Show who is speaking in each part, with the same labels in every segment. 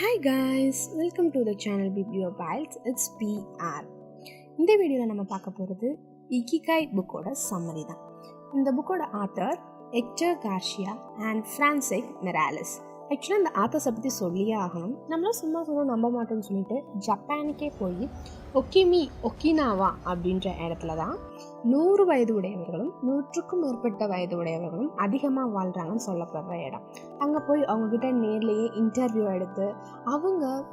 Speaker 1: Hi guys welcome to the channel bibliophiles it's PR இந்த வீடியோவில் நம்ம பார்க்க போகிறது இக்கிகாய் புக்கோட சம்மரி தான். இந்த புக்கோட author Hector Garcia and Francesc Miralles ஆக்சுவலாக இந்த ஆத்தர்ஸை பற்றி சொல்லியே ஆகணும். நம்மளாம் சும்மா சும்மா நம்ப மாட்டோம்னு சொல்லிட்டு ஜப்பானுக்கே போய் ஒக்கிமி ஒக்கினாவா அப்படின்ற இடத்துல தான் நூறு வயது உடையவர்களும் நூற்றுக்கும் மேற்பட்ட வயது உடையவர்களும் அதிகமாக வாழ்கிறாங்கன்னு சொல்லப்படுற இடம். அங்கே போய் அவங்கக்கிட்ட நேர்லேயே இன்டர்வியூ எடுத்து அவங்க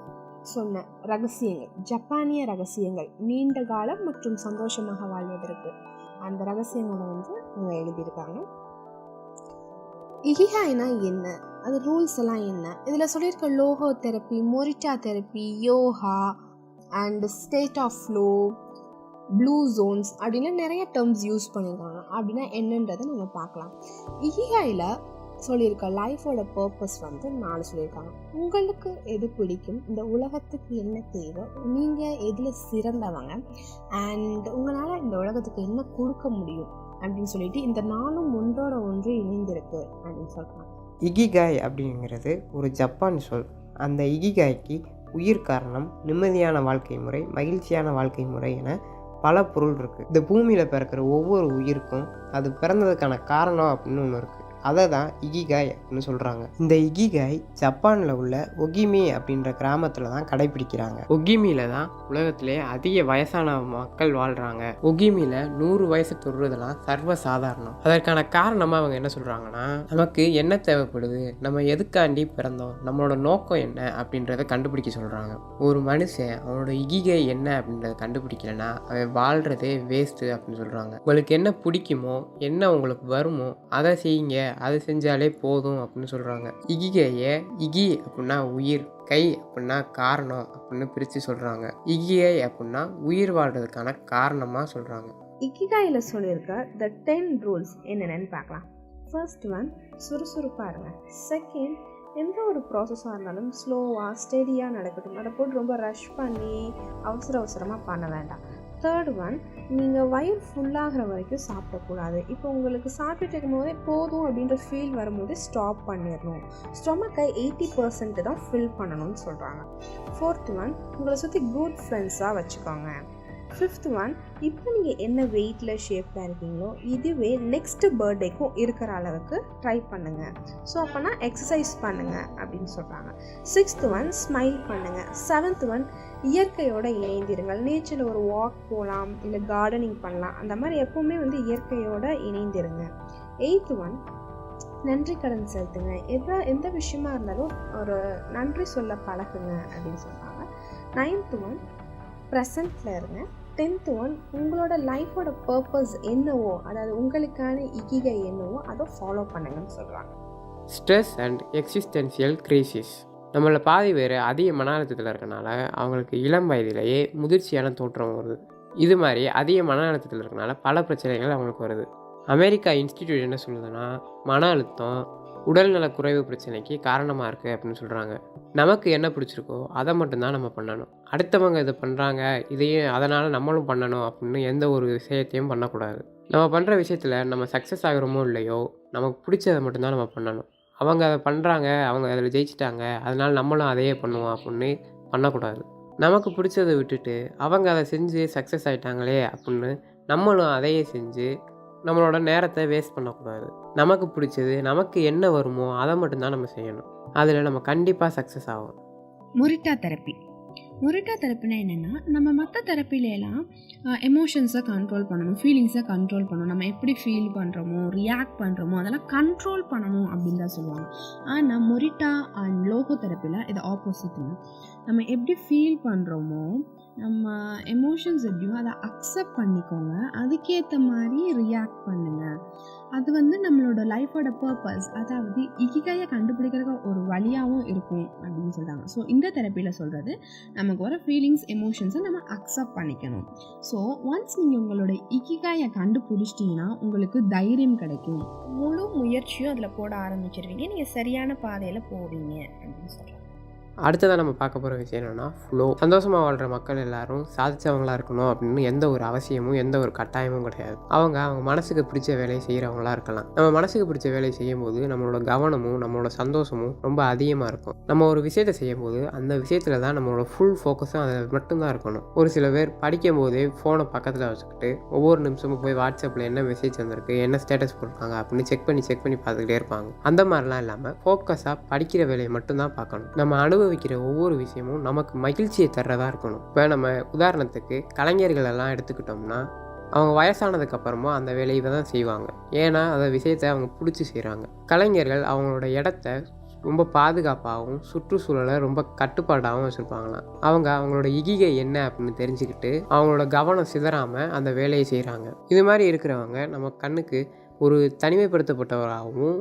Speaker 1: சொன்ன ரகசியங்கள் ஜப்பானிய ரகசியங்கள் நீண்ட காலம் மற்றும் சந்தோஷமாக வாழ்வதற்கு. அந்த ரகசியங்களை வந்து அவங்க எழுதியிருக்காங்க. இகிஹாய்னா என்ன? அது ரூல்ஸ் எல்லாம் என்ன? இதில் சொல்லியிருக்க logotherapy Morita therapy yoga and state of flow blue zones அப்படின்னு நிறைய டேர்ம்ஸ் யூஸ் பண்ணியிருக்காங்க. அப்படின்னா என்னன்றதை நம்ம பார்க்கலாம். இகிகாயில் சொல்லியிருக்க லைஃபோட பர்பஸ் வந்து நாலு சொல்லியிருக்காங்க. உங்களுக்கு எது பிடிக்கும்? இந்த உலகத்துக்கு என்ன தேவை? நீங்கள் எதில் சிறந்தவங்க? அண்ட் உங்களால் இந்த உலகத்துக்கு என்ன கொடுக்க முடியும்? அப்படின்னு சொல்லிட்டு இந்த நாளும் ஒன்றோட ஒன்று இணைந்திருக்கு அப்படின்னு சொல்கிறாங்க
Speaker 2: இகிகாய் அப்படிங்கிறது ஒரு ஜப்பான் சொல். அந்த இகிகாய்க்கு உயிர் காரணம் நிம்மதியான வாழ்க்கை முறை மகிழ்ச்சியான வாழ்க்கை முறை என பல பொருள் இருக்குது இந்த பூமியில் பிறக்கிற ஒவ்வொரு உயிருக்கும் அது பிறந்ததுக்கான காரணம் அப்படின்னு ஒன்று இருக்குது அதை தான் இகிகாய் அப்படின்னு சொல்கிறாங்க இந்த இகிகாய் ஜப்பானில் உள்ள ஒகிமி அப்படின்ற கிராமத்தில் தான் கடைபிடிக்கிறாங்க. ஒகிமியில் தான் உலகத்திலே அதிக வயசான மக்கள் வாழ்கிறாங்க ஒகிமியில் நூறு வயசு தொடுறதெல்லாம் சர்வ சாதாரணம் அதற்கான காரணமாக அவங்க என்ன சொல்கிறாங்கன்னா நமக்கு என்ன தேவைப்படுது? நம்ம எதுக்காண்டி பிறந்தோம்? நம்மளோட நோக்கம் என்ன அப்படின்றத கண்டுபிடிக்க சொல்கிறாங்க ஒரு மனுஷன் அவனோட இகிகை என்ன அப்படின்றத கண்டுபிடிக்கலன்னா அவன் வாழ்கிறதே வேஸ்ட்டு அப்படின்னு சொல்கிறாங்க உங்களுக்கு என்ன பிடிக்குமோ என்ன உங்களுக்கு வருமோ அதை செய்யுங்க. அதை செஞ்சாலே போதும் அப்படின்னு சொல்கிறாங்க இகிகையை இகி அப்படின்னா உயிர் கை அப்படின்னா காரணம் அப்படின்னு பிரித்து சொல்கிறாங்க இகிகை அப்படின்னா உயிர் வாழ்கிறதுக்கான காரணமாக சொல்கிறாங்க
Speaker 1: இக்கிகாயில் சொல்லியிருக்க த டென் ரூல்ஸ் என்னென்னு பார்க்கலாம். ஃபர்ஸ்ட் ஒன் சுறுசுறுப்பாக இருங்க. செகண்ட் எந்த ஒரு ப்ராசஸாக இருந்தாலும் ஸ்லோவாக ஸ்டெடியாக நடக்கட்டும். அதை போட்டு ரொம்ப ரஷ் பண்ணி அவசர அவசரமாக பண்ண வேண்டாம். தேர்ட் ஒன் நீங்கள் வயிறு ஃபுல்லாகிற வரைக்கும் சாப்பிடக்கூடாது. இப்போ உங்களுக்கு சாப்பிட்டுட்டு இருக்கும்போதே போதும் அப்படின்ற ஃபீல் வரும்போது ஸ்டாப் பண்ணிடணும் ஸ்டொமக்கை எயிட்டி பர்சன்ட் தான் ஃபில் பண்ணணும்னு சொல்கிறாங்க ஃபோர்த் ஒன் உங்களை சுற்றி குட் ஃப்ரெண்ட்ஸாக வச்சுக்கோங்க. ஃபிஃப்த் ஒன் இப்போ நீங்கள் என்ன வெயிட்டில் ஷேப்பில் இருக்கீங்களோ இதுவே நெக்ஸ்ட் பர்த்டேக்கும் இருக்கிற அளவுக்கு ட்ரை பண்ணுங்கள் ஸோ அப்போனா எக்ஸசைஸ் பண்ணுங்கள் அப்படின்னு சொல்கிறாங்க சிக்ஸ்த் ஒன் ஸ்மைல் பண்ணுங்கள் செவன்த் ஒன் இயற்கையோடு இணைந்திருங்கள். நேச்சரில் ஒரு வாக் போகலாம் இல்லை கார்டனிங் பண்ணலாம். அந்த மாதிரி எப்போவுமே வந்து இயற்கையோடு இணைந்திருங்க. எயித்து ஒன் நன்றி கடன் செலுத்துங்க. எதா எந்த விஷயமா இருந்தாலும் ஒரு நன்றி சொல்ல பழகுங்க அப்படின்னு சொல்கிறாங்க நைன்த்து ஒன் ப்ரெசண்ட்டில் இருங்க. டென்த் ஒன் உங்களோட லைஃபோட பர்பஸ் என்னவோ அதாவது உங்களுக்கான இகிகை என்னவோ அதை ஃபாலோ பண்ணுங்கன்னு சொல்கிறாங்க
Speaker 2: ஸ்ட்ரெஸ் அண்ட் எக்ஸிஸ்டென்சியல் கிரைசிஸ் நம்மள பாதி பேர் அதிக மன அழுத்தத்தில் இருக்கனால அவங்களுக்கு இளம் வயதிலேயே முதிர்ச்சியான தோற்றம் வருது. இது மாதிரி அதிக மன அழுத்தத்தில் இருக்கனால பல பிரச்சனைகள் அவங்களுக்கு வருது. அமெரிக்கா இன்ஸ்டிடியூட் என்ன சொல்லுதுன்னா மன அழுத்தம் உடல்நலக்குறைவு பிரச்சனைக்கு காரணமாக இருக்குது அப்படின்னு சொல்கிறாங்க நமக்கு என்ன பிடிச்சிருக்கோ அதை மட்டும்தான் நம்ம பண்ணணும். அடுத்தவங்க இதை பண்ணுறாங்க இதையும் அதனால் நம்மளும் பண்ணணும் அப்படின்னு எந்த ஒரு விஷயத்தையும் பண்ணக்கூடாது. நம்ம பண்ணுற விஷயத்தில் நம்ம சக்ஸஸ் ஆகிறோமோ இல்லையோ நமக்கு பிடிச்சதை மட்டும்தான் நம்ம பண்ணணும். அவங்க அதை பண்ணுறாங்க அவங்க அதில் ஜெயிச்சிட்டாங்க அதனால் நம்மளும் அதையே பண்ணுவோம் அப்படின்னு பண்ணக்கூடாது. நமக்கு பிடிச்சதை விட்டுட்டு அவங்க அதை செஞ்சு சக்ஸஸ் ஆகிட்டாங்களே அப்படின்னு நம்மளும் அதையே செஞ்சு நம்மளோட நேரத்தை வேஸ்ட் பண்ணக்கூடாது. நமக்கு பிடிச்சது நமக்கு என்ன வருமோ அதை மட்டும்தான் நம்ம செய்யணும். அதில் நம்ம கண்டிப்பாக சக்ஸஸ் ஆகும்.
Speaker 1: முரிட்டா தெரப்பி. முரிட்டா தெரப்பினா என்னென்னா நம்ம மற்ற தெரப்பிலலாம் எமோஷன்ஸை கண்ட்ரோல் பண்ணணும் ஃபீலிங்ஸை கண்ட்ரோல் பண்ணணும். நம்ம எப்படி ஃபீல் பண்ணுறோமோ ரியாக்ட் பண்ணுறோமோ அதெல்லாம் கண்ட்ரோல் பண்ணணும் அப்படின்னு தான் சொல்லுவாங்க. ஆனால் மொரிட்டா அண்ட் லோகோ தெரப்பியில் இது ஆப்போசிட்டுங்க நம்ம எப்படி ஃபீல் பண்ணுறோமோ நம்ம எமோஷன்ஸ் எப்படியோ அதை அக்செப்ட் பண்ணிக்கோங்க. அதுக்கேற்ற மாதிரி ரியாக்ட் பண்ணுங்கள் அது வந்து நம்மளோட லைஃபோட பர்பஸ் அதாவது இகிகையை கண்டுபிடிக்கிறதுக்கு ஒரு வழியாகவும் இருக்கும் அப்படின்னு சொல்கிறாங்க ஸோ இந்த தெரப்பியில் சொல்கிறது நமக்கு வர ஃபீலிங்ஸ் எமோஷன்ஸை நம்ம அக்செப்ட் பண்ணிக்கணும். ஸோ ஒன்ஸ் நீங்கள் உங்களோட இக்கிகாயை கண்டுபிடிச்சிட்டிங்கன்னா உங்களுக்கு தைரியம் கிடைக்கும். முழு முயற்சியும் அதில் போட ஆரம்பிச்சிருவீங்க. நீங்கள் சரியான பாதையில் போவீங்க அப்படின்னு சொல்கிறாங்க
Speaker 2: அடுத்ததாக நம்ம பார்க்க போகிற விஷயம் என்னென்னா ஃப்ளோ சந்தோஷமாக வாழ்கிற மக்கள் எல்லாரும் சாதிச்சவங்களா இருக்கணும் அப்படின்னு எந்த ஒரு அவசியமும் எந்த ஒரு கட்டாயமும் கிடையாது. அவங்க அவங்க மனசுக்கு பிடிச்ச வேலையை செய்கிறவங்களா இருக்கலாம். நம்ம மனசுக்கு பிடிச்ச வேலையை செய்யும்போது நம்மளோட கவனமும் நம்மளோட சந்தோஷமும் ரொம்ப அதிகமாக இருக்கும். நம்ம ஒரு விஷயத்தை செய்யும்போது அந்த விஷயத்தில் தான் நம்மளோட ஃபுல் ஃபோக்கஸும் அதில் மட்டும்தான் இருக்கணும். ஒரு சில பேர் படிக்கும் போதே ஃபோனை பக்கத்தில் வச்சுக்கிட்டு ஒவ்வொரு நிமிஷமும் போய் வாட்ஸ்அப்பில் என்ன மெசேஜ் வந்திருக்கு என்ன ஸ்டேட்டஸ் போட்டிருக்காங்க அப்படின்னு செக் பண்ணி செக் பண்ணி பார்த்துக்கிட்டே இருப்பாங்க. அந்த மாதிரிலாம் இல்லாமல் ஃபோக்கஸாக படிக்கிற வேலையை மட்டும்தான் பார்க்கணும். நம்ம அனுபவிக்கிற ஒவ்வொரு விஷயமும் நமக்கு மகிழ்ச்சியை தர்றதா இருக்கணும். இப்போ நம்ம உதாரணத்துக்கு கலைஞர்கள் எல்லாம் எடுத்துக்கிட்டோம்னா அவங்க வயசானதுக்கப்புறமா அந்த வேலையை தான் செய்வாங்க. ஏன்னா அந்த விஷயத்தை அவங்க பிடிச்சி செய்கிறாங்க கலைஞர்கள் அவங்களோட இடத்த ரொம்ப பாதுகாப்பாகவும் சுற்றுச்சூழலை ரொம்ப கட்டுப்பாடாகவும் வச்சுருப்பாங்களாம். அவங்க அவங்களோட இகிகை என்ன அப்படின்னு தெரிஞ்சுக்கிட்டு அவங்களோட கவனம் சிதறாமல் அந்த வேலையை செய்கிறாங்க இது மாதிரி இருக்கிறவங்க நம்ம கண்ணுக்கு ஒரு தனிமைப்படுத்தப்பட்டவராகவும்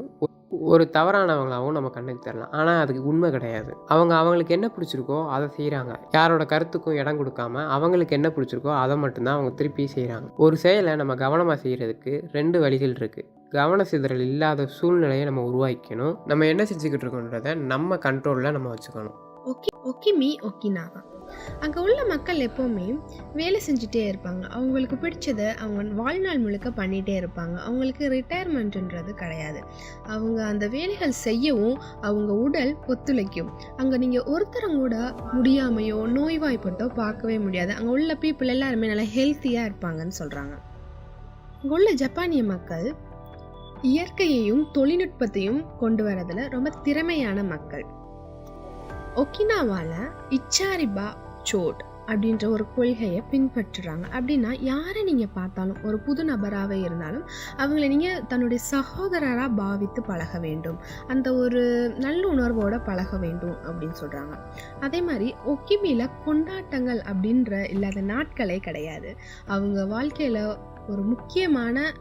Speaker 2: ஒரு தவறானவங்களாகவும் நம்ம கண்ணுக்கு தரலாம். ஆனால் அதுக்கு உண்மை கிடையாது. அவங்க அவங்களுக்கு என்ன பிடிச்சிருக்கோ அதை செய்கிறாங்க யாரோட கருத்துக்கும் இடம் கொடுக்காம அவங்களுக்கு என்ன பிடிச்சிருக்கோ அதை மட்டும்தான் அவங்க திருப்பி செய்கிறாங்க ஒரு செயலை நம்ம கவனமாக செய்கிறதுக்கு ரெண்டு வழிகள் இருக்குது கவன சிதறல் இல்லாத சூழ்நிலையை நம்ம உருவாக்கணும் நம்ம என்ன செஞ்சுக்கிட்டு இருக்கோன்றதை நம்ம கண்ட்ரோலில் நம்ம வச்சுக்கணும்.
Speaker 1: Okay okay me okay Okinawa அங்கே உள்ள மக்கள் எப்போவுமே வேலை செஞ்சுட்டே இருப்பாங்க. அவங்களுக்கு பிடிச்சதை அவங்க வாழ்நாள் முழுக்க பண்ணிகிட்டே இருப்பாங்க. அவங்களுக்கு ரிட்டையர்மெண்ட்டுன்றது கிடையாது. அவங்க அந்த வேலைகள் செய்யவும் அவங்க உடல் ஒத்துழைக்கும். அங்கே நீங்கள் ஒருத்தரும் கூட முடியாமையோ நோய்வாய்ப்பட்டோ பார்க்கவே முடியாது. அங்கே உள்ள பீப்புள் எல்லாருமே நல்லா ஹெல்த்தியாக இருப்பாங்கன்னு சொல்கிறாங்க அங்கே உள்ள ஜப்பானிய மக்கள் இயற்கையையும் தொழில்நுட்பத்தையும் கொண்டு வரதில் ரொம்ப திறமையான மக்கள். ஒக்கினாவால இச்சாரிபா சோட் அப்படின்ற ஒரு கொள்கையை பின்பற்றுறாங்க. அப்படின்னா யாரை நீங்கள் பார்த்தாலும் ஒரு புது நபராகவே இருந்தாலும் அவங்கள நீங்கள் தன்னுடைய சகோதரராக பாவித்து பழக வேண்டும். அந்த ஒரு நல்ல உணர்வோடு பழக வேண்டும் அப்படின்னு சொல்கிறாங்க அதே மாதிரி ஒக்கிமியில் கொண்டாட்டங்கள் அப்படின்ற இல்லாத நாட்களே கிடையாது. அவங்க வாழ்க்கையில் ஒரு முக்கியமான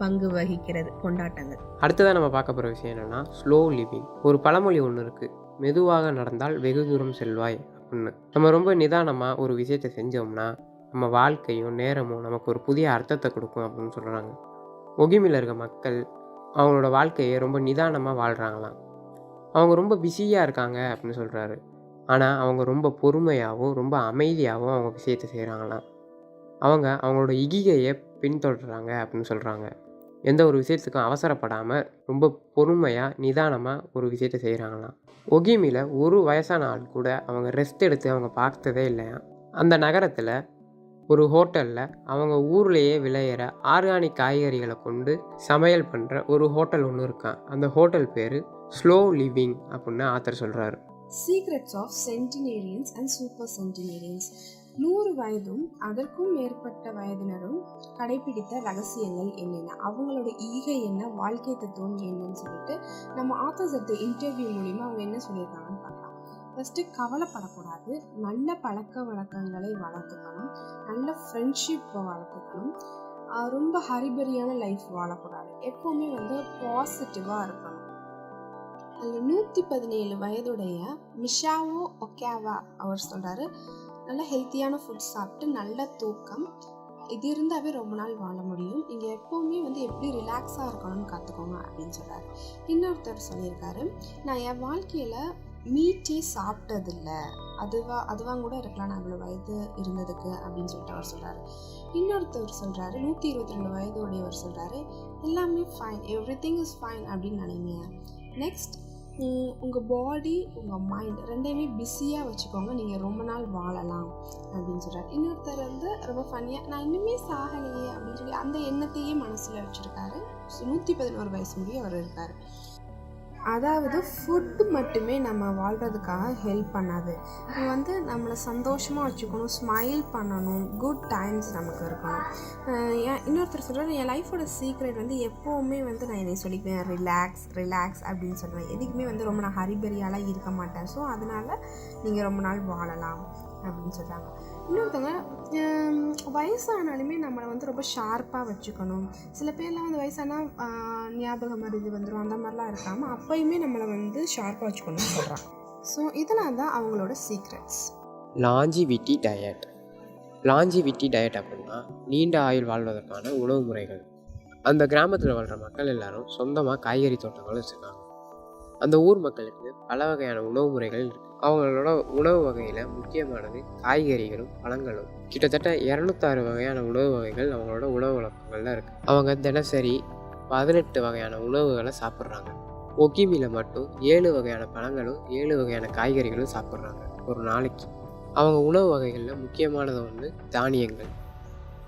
Speaker 1: பங்கு வகிக்கிறது கொண்டாட்டங்கள்.
Speaker 2: அடுத்ததாக நம்ம பார்க்க போகிற விஷயம் என்னென்னா ஸ்லோ லிவிங் ஒரு பழமொழி ஒன்று இருக்குது மெதுவாக நடந்தால் வெகு தூரம் செல்வாய் அப்படின்னு. நம்ம ரொம்ப நிதானமாக ஒரு விஷயத்தை செஞ்சோம்னா நம்ம வாழ்க்கையும் நேரமும் நமக்கு ஒரு புதிய அர்த்தத்தை கொடுக்கும் அப்படின்னு சொல்கிறாங்க ஒகிமில் இருக்க மக்கள் அவங்களோட வாழ்க்கையை ரொம்ப நிதானமாக வாழ்கிறாங்களாம் அவங்க ரொம்ப பிஸியாக இருக்காங்க அப்படின்னு சொல்கிறாரு ஆனால் அவங்க ரொம்ப பொறுமையாகவும் ரொம்ப அமைதியாகவும் அவங்க விஷயத்தை செய்கிறாங்களாம் அவங்க அவங்களோட இகிகையை பின்தொடர்றாங்க அப்படின்னு சொல்கிறாங்க எந்த ஒரு விஷயத்துக்கும் அவசரப்படாமல் ரொம்ப பொறுமையாக நிதானமாக ஒரு விஷயத்தை செய்கிறாங்களாம் ஒகிமியில் ஒரு வயசான ஆள் கூட அவங்க ரெஸ்ட் எடுத்து அவங்க பார்த்ததே இல்லையா அந்த நகரத்தில் ஒரு ஹோட்டலில் அவங்க ஊர்லேயே விளையிற ஆர்கானிக் காய்கறிகளை கொண்டு சமையல் பண்ணுற ஒரு ஹோட்டல் ஒன்று இருக்கான் அந்த ஹோட்டல் பேர் ஸ்லோ லிவிங் அப்படின்னு ஆத்தர் சொல்கிறாரு
Speaker 1: secrets of centenarians and super centenarians நூறு வயதும் அதற்கும் மேற்பட்ட வயதினரும் கடைபிடித்த ரகசியங்கள் என்னென்ன? அவங்களோட ஈகை என்ன? வாழ்க்கை தத்துவம் என்னன்னு சொல்லிட்டு நம்ம ஆத்தர்ஸ் எடுத்த இன்டர்வியூ மூலிமா அவங்க என்ன சொல்லியிருக்காங்கன்னு பார்க்கலாம். ஃபஸ்ட்டு கவலைப்படக்கூடாது. நல்ல பழக்க வழக்கங்களை வளர்த்துக்கணும். நல்ல ஃப்ரெண்ட்ஷிப்பை வளர்த்துக்கணும். ரொம்ப ஹரிபரியான லைஃப் வாழக்கூடாது. எப்போவுமே வந்து பாசிட்டிவாக இருக்கணும். அதில் நூற்றி பதினேழு வயதுடைய மிஷாவோ ஒகேவா அவர் சொல்கிறாரு நல்ல ஹெல்த்தியான ஃபுட் சாப்பிட்டு நல்ல தூக்கம். இது இருந்தாவே ரொம்ப நாள் வாழ முடியும். நீங்கள் எப்போவுமே வந்து எப்படி ரிலாக்ஸாக இருக்கணும்னு கற்றுக்கோங்க அப்படின்னு சொல்கிறாரு இன்னொருத்தர் சொல்லியிருக்காரு நான் என் வாழ்க்கையில் மீட்டே சாப்பிட்டதில்ல. அதுவா அதுவாங்க கூட இருக்கலாம். நான் இவ்வளோ வயது இருந்ததுக்கு அப்படின்னு சொல்லிட்டு அவர் சொல்கிறாரு இன்னொருத்தர் சொல்கிறாரு நூற்றி இருபத்தி ரெண்டு வயது உடையவர் சொல்கிறாரு எல்லாமே fine everything is fine அப்படின்னு நினைங்க. நெக்ஸ்ட் உங்கள் பாடி உங்கள் மைண்ட் ரெண்டையுமே பிஸியாக வச்சுக்கோங்க. நீங்கள் ரொம்ப நாள் வாழலாம் அப்படின்னு சொல்கிறார் இன்னொருத்தர் வந்து ரொம்ப ஃபன்னியாக நான் இன்னுமே சாகலையே அப்படின்னு சொல்லி அந்த எண்ணத்தையே மனசில் வச்சுருக்காரு. நூற்றி பதினோரு வயசு முடிய அவர் இருக்கார். அதாவது ஃபுட்டு மட்டுமே நம்ம வாழ்கிறதுக்காக ஹெல்ப் பண்ணாது. இது வந்து நம்மளை சந்தோஷமாக வச்சுக்கணும் ஸ்மைல் பண்ணணும் குட் டைம்ஸ் நமக்கு இருக்கணும். ஏன் இன்னொருத்தர் சொல்கிறார் என் லைஃபோட சீக்ரெட் வந்து எப்போவுமே வந்து நான் என்னை சொல்லிக்குவேன் ரிலாக்ஸ் ரிலாக்ஸ் அப்படின்னு சொல்லுவேன் எதுக்குமே வந்து ரொம்ப நான் ஹரிபரியாலாம் இருக்க மாட்டேன். ஸோ அதனால் நீங்கள் ரொம்ப நாள் வாழலாம் அப்படின்னு சொல்கிறாங்க இன்னொருத்தவங்க வயசானாலுமே நம்மளை வந்து ரொம்ப ஷார்ப்பாக வச்சுக்கணும். சில பேர்லாம் வந்து வயசானா ஞாபகம் மருந்து வந்துடும் அந்த மாதிரிலாம் இருக்காமல் அப்பயுமே நம்மளை வந்து ஷார்ப்பாக வச்சுக்கணும்னு சொல்கிறாங்க ஸோ இதெல்லாம் தான் அவங்களோட secrets
Speaker 2: longevity diet longevity diet அப்படின்னா நீண்ட ஆயுள் வாழ்வதற்கான உணவு முறைகள். அந்த கிராமத்தில் வாழ்கிற மக்கள் எல்லாரும் சொந்தமாக காய்கறி தோட்டங்கள் வச்சுருக்காங்க. அந்த ஊர் மக்களுக்கு பல வகையான உணவு முறைகள் இருக்கு. அவங்களோட உணவு வகையில் முக்கியமானது காய்கறிகளும் பழங்களும். கிட்டத்தட்ட இரநூத்தாறு வகையான உணவு வகைகள் அவங்களோட உணவு வழக்கங்கள்ல இருக்கு. அவங்க தினசரி பதினெட்டு வகையான உணவுகளை சாப்பிட்றாங்க. ஒகிமியில் மட்டும் ஏழு வகையான பழங்களும் ஏழு வகையான காய்கறிகளும் சாப்பிட்றாங்க ஒரு நாளைக்கு. அவங்க உணவு வகைகளில் முக்கியமானது வந்து தானியங்கள்.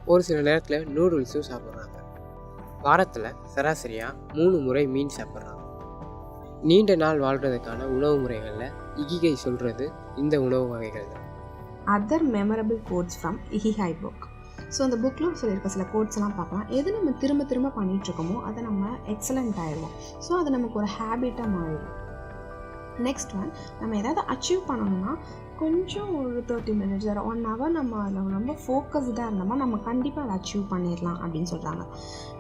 Speaker 2: ஒரு சில நேரத்தில் நூடுல்ஸும் சாப்பிட்றாங்க. வாரத்தில் சராசரியாக மூணு முறை மீன் சாப்பிட்றாங்க. நீண்ட நாள் வாழ்கிறதுக்கான உணவு முறைகளில் இகிகை சொல்கிறது இந்த உணவு வகைகள் தான்
Speaker 3: other memorable quotes from Ikigai book so அந்த புக்கில் சொல்லியிருக்க சில கோட்ஸ்லாம் பார்க்கலாம். எது நம்ம திரும்ப திரும்ப பண்ணிகிட்ருக்கோமோ அதை நம்ம எக்ஸலண்ட் ஆயிடுவோம். ஸோ அது நமக்கு ஒரு ஹேபிட்டாக மாறிடும். நெக்ஸ்ட் ஒன் நம்ம ஏதாவது அச்சீவ் பண்ணணும்னா கொஞ்சம் ஒரு தேர்ட்டி மினிட்ஸ் ஒரு ஒன் ஹவர் நம்ம அதில் ரொம்ப ஃபோக்கஸ்டாக இருந்தோம்னா நம்ம கண்டிப்பாக அதை அச்சீவ் பண்ணிடலாம் அப்படின்னு சொல்கிறாங்க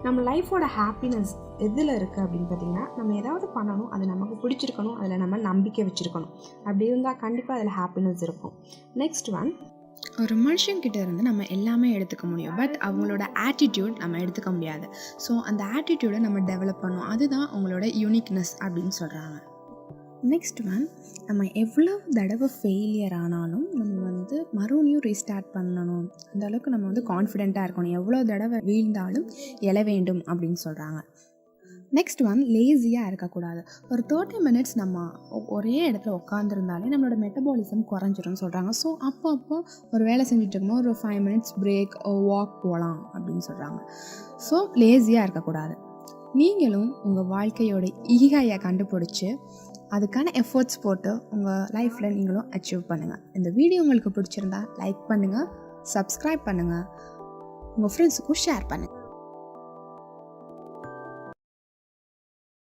Speaker 3: நம்ம லைஃபோட ஹாப்பினஸ் எதில் இருக்குது அப்படின்னு பார்த்தீங்கன்னா நம்ம ஏதாவது பண்ணணும் அது நமக்கு பிடிச்சிருக்கணும் அதில் நம்ம நம்பிக்கை வச்சுருக்கணும். அப்படி இருந்தால் கண்டிப்பாக அதில் ஹாப்பினஸ் இருக்கும். நெக்ஸ்ட் ஒன்
Speaker 1: ஒரு மனுஷங்கிட்ட இருந்து நம்ம எல்லாமே எடுத்துக்க முடியும். பட் அவங்களோட ஆட்டிடியூட் நம்ம எடுத்துக்க முடியாது. ஸோ அந்த ஆட்டிடியூடை நம்ம டெவலப் பண்ணணும். அதுதான் அவங்களோட யூனிக்னஸ் அப்படின்னு சொல்கிறாங்க நெக்ஸ்ட் ஒன் நம்ம எவ்வளோ தடவை ஃபெயிலியர் ஆனாலும் நம்ம வந்து மறுபடியும் ரீஸ்டார்ட் பண்ணணும். அந்த அளவுக்கு நம்ம வந்து கான்ஃபிடெண்ட்டாக இருக்கணும். எவ்வளோ தடவை வீழ்ந்தாலும் எழ வேண்டும் அப்படின்னு சொல்கிறாங்க நெக்ஸ்ட் ஒன் லேசியாக இருக்கக்கூடாது. ஒரு தேர்ட்டி மினிட்ஸ் நம்ம ஒ- ஒரே இடத்துல உட்காந்துருந்தாலே நம்மளோட மெட்டபாலிசம் குறைஞ்சிரும்னு சொல்கிறாங்க ஸோ அப்போ அப்போ ஒரு வேலை செஞ்சுட்டு இருக்கும்போது ஒரு ஃபைவ் மினிட்ஸ் பிரேக் வாக் போகலாம் அப்படின்னு சொல்கிறாங்க ஸோ லேசியாக இருக்கக்கூடாது. நீங்களும் உங்கள் வாழ்க்கையோட ஈகாயை கண்டுபிடிச்சி அதுக்கான எஃபர்ட்ஸ் போட்டு உங்கள் லைஃப்பில் நீங்களும் அச்சீவ் பண்ணுங்கள் இந்த வீடியோ உங்களுக்கு பிடிச்சிருந்தா லைக் பண்ணுங்கள் சப்ஸ்கிரைப் பண்ணுங்கள் உங்கள் ஃப்ரெண்ட்ஸுக்கும் ஷேர் பண்ணுங்கள்